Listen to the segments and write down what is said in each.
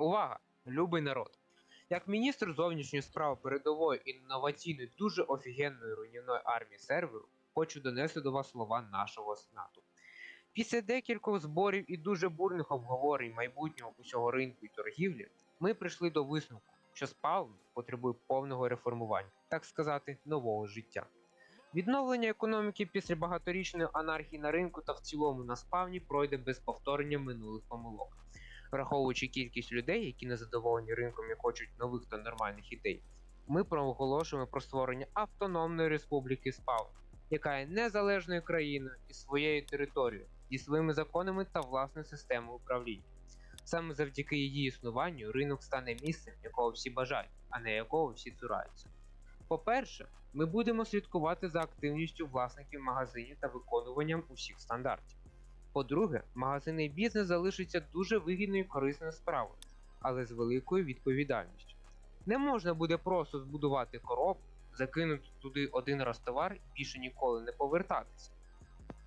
Увага! Любий народ! Як міністр зовнішньої справ передової інноваційної дуже офігенної руйнівної армії серверу, хочу донести до вас слова нашого снату. Після декількох зборів і дуже бурних обговорень майбутнього усього ринку і торгівлі, ми прийшли до висновку, що спаун потребує повного реформування, так сказати, нового життя. Відновлення економіки після багаторічної анархії на ринку та в цілому на спавні пройде без повторення минулих помилок. Враховуючи кількість людей, які не задоволені ринком і хочуть нових та нормальних ідей, ми проголошуємо про створення автономної республіки Спаун, яка є незалежною країною із своєю територією, зі своїми законами та власною системою управління. Саме завдяки її існуванню ринок стане місцем, якого всі бажають, а не якого всі цураються. По-перше, ми будемо слідкувати за активністю власників магазинів та виконуванням усіх стандартів. По-друге, магазинний бізнес залишиться дуже вигідною і корисною справою, але з великою відповідальністю. Не можна буде просто збудувати коробку, закинути туди один раз товар і більше ніколи не повертатися.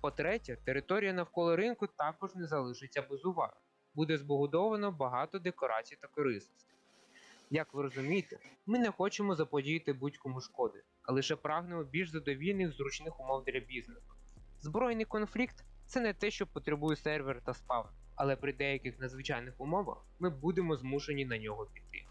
По-третє, територія навколо ринку також не залишиться без уваги. Буде збудовано багато декорацій та корисностей. Як ви розумієте, ми не хочемо заподіяти будь-кому шкоди, а лише прагнемо більш задовільних зручних умов для бізнесу. Збройний конфлікт це не те, що потребує сервер та спавн, але при деяких надзвичайних умовах ми будемо змушені на нього піти.